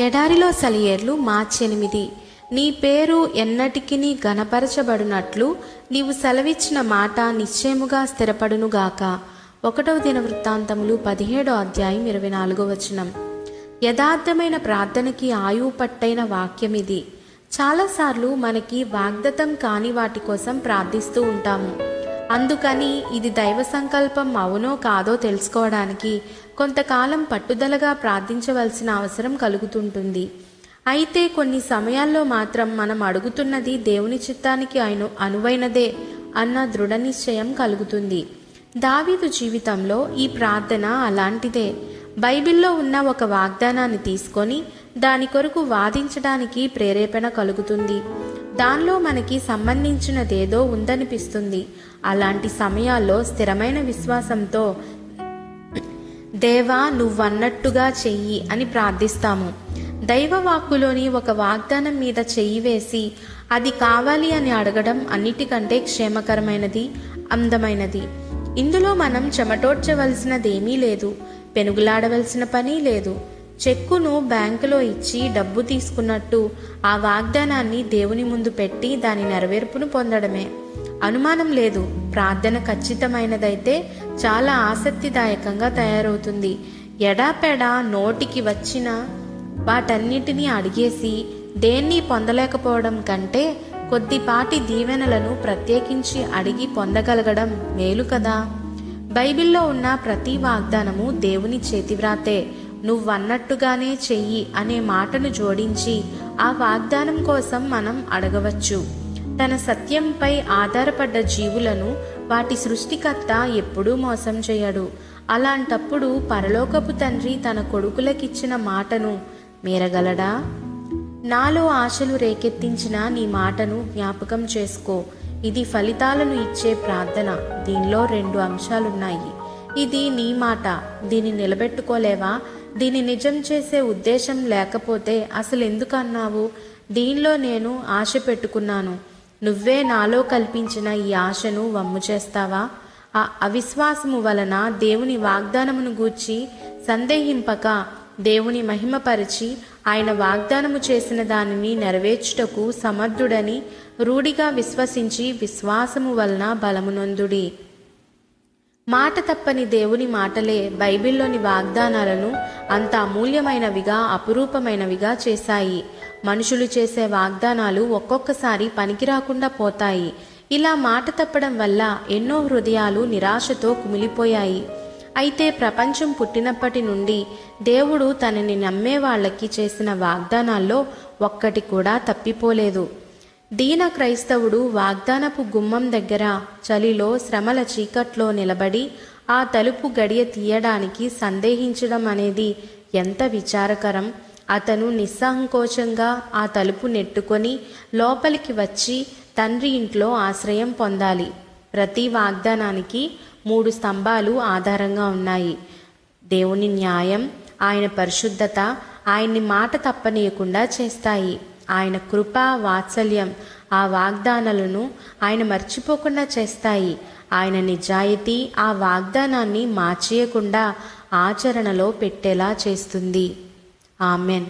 ఎడారిలో సలియేర్లు మార్చెనిమిది. నీ పేరు ఎన్నటికిని గణపరచబడినట్లు నీవు సెలవిచ్చిన మాట నిశ్చయముగా స్థిరపడునుగాక ఒకటవ దిన వృత్తాంతములు పదిహేడో అధ్యాయం ఇరవై నాలుగో వచనం. యథార్థమైన ప్రార్థనకి ఆయువు పట్టైన వాక్యం ఇది చాలాసార్లు మనకి వాగ్దతం కాని వాటి కోసం ప్రార్థిస్తూ ఉంటాము. అందుకని ఇది దైవ సంకల్పం అవునో కాదో తెలుసుకోవడానికి కొంతకాలం పట్టుదలగా ప్రార్థించవలసిన అవసరం కలుగుతుంటుంది. అయితే కొన్ని సమయాల్లో మాత్రం మనం అడుగుతున్నది దేవుని చిత్తానికి అను అనువైనదే అన్న దృఢ నిశ్చయం కలుగుతుంది. దావీదు జీవితంలో ఈ ప్రార్థన అలాంటిదే. బైబిల్లో ఉన్న ఒక వాగ్దానాన్ని తీసుకొని దాని కొరకు వాదించడానికి ప్రేరేపణ కలుగుతుంది. దానిలో మనకి సంబంధించినదేదో ఉందనిపిస్తుంది. అలాంటి సమయాల్లో స్థిరమైన విశ్వాసంతో దేవా నువ్వన్నట్టుగా చెయ్యి అని ప్రార్థిస్తాము. దైవవాక్కులోని ఒక వాగ్దానం మీద చెయ్యి వేసి అది కావాలి అని అడగడం అన్నిటికంటే క్షేమకరమైనది అందమైనది. ఇందులో మనం చెమటోడ్చవలసినదేమీ లేదు. పెనుగులాడవలసిన పని లేదు. చెక్కును బ్యాంకులో ఇచ్చి డబ్బు తీసుకున్నట్టు ఆ వాగ్దానాన్ని దేవుని ముందు పెట్టి దాని నెరవేర్పును పొందడమే. అనుమానం లేదు. ప్రార్థన ఖచ్చితమైనదైతే చాలా ఆసక్తిదాయకంగా తయారవుతుంది. ఎడాపెడా నోటికి వచ్చిన వాటన్నిటినీ అడిగేసి దేన్ని పొందలేకపోవడం కంటే కొద్దిపాటి దీవెనలను ప్రత్యేకించి అడిగి పొందగలగడం మేలు కదా? బైబిల్లో ఉన్న ప్రతి వాగ్దానము దేవుని చేతివ్రాతే. నువ్వన్నట్టుగానే చెయ్యి అనే మాటను జోడించి ఆ వాగ్దానం కోసం మనం అడగవచ్చు. తన సత్యంపై ఆధారపడ్డ జీవులను వాటి సృష్టికర్త ఎప్పుడూ మోసం చేయడు. అలాంటప్పుడు పరలోకపు తండ్రి తన కొడుకులకిచ్చిన మాటను మీరగలడా? నాలో ఆశలు రేకెత్తించిన నీ మాటను జ్ఞాపకం చేసుకో. ఇది ఫలితాలను ఇచ్చే ప్రార్థన. దీనిలో రెండు అంశాలున్నాయి. ఇది నీ మాట. దీన్ని నిలబెట్టుకోలేవా? దీన్ని నిజం చేసే ఉద్దేశం లేకపోతే అసలు ఎందుకు అన్నావు దీనిలో నేను ఆశ పెట్టుకున్నాను. నువ్వే నాలో కల్పించిన ఈ ఆశను వమ్ము చేస్తావా? ఆ అవిశ్వాసము వలన దేవుని వాగ్దానమును గూర్చి సందేహింపక దేవుని మహిమపరిచి ఆయన వాగ్దానము చేసిన దానిని నెరవేర్చుటకు సమర్థుడని రూఢిగా విశ్వసించి విశ్వాసము వలన బలమునందుడి. మాట తప్పని దేవుని మాటలే బైబిల్లోని వాగ్దానాలను అంత అమూల్యమైనవిగా అపురూపమైనవిగా చేశాయి. మనుషులు చేసే వాగ్దానాలు ఒక్కొక్కసారి పనికిరాకుండా పోతాయి. ఇలా మాట తప్పడం వల్ల ఎన్నో హృదయాలు నిరాశతో కుమిలిపోయాయి. అయితే ప్రపంచం పుట్టినప్పటి నుండి దేవుడు తనని నమ్మే వాళ్ళకి చేసిన వాగ్దానాల్లో ఒక్కటి కూడా తప్పిపోలేదు. దీన క్రైస్తవుడు వాగ్దానపు గుమ్మం దగ్గర చలిలో శ్రమల చీకట్లో నిలబడి ఆ తలుపు గడియ తీయడానికి సందేహించడం అనేది ఎంత విచారకరం. అతను నిస్సంకోచంగా ఆ తలుపు నెట్టుకొని లోపలికి వచ్చి తండ్రి ఇంట్లో ఆశ్రయం పొందాలి. ప్రతి వాగ్దానానికి మూడు స్తంభాలు ఆధారంగా ఉన్నాయి. దేవుని న్యాయం ఆయన పరిశుద్ధత ఆయన్ని మాట తప్పనీయకుండా చేస్తాయి. ఆయన కృప వాత్సల్యం ఆ వాగ్దానాలను ఆయన మర్చిపోకుండా చేస్తాయి. ఆయన నిజాయితీ ఆ వాగ్దానాన్ని మార్చేయకుండా ఆచరణలో పెట్టేలా చేస్తుంది. ఆమెన్.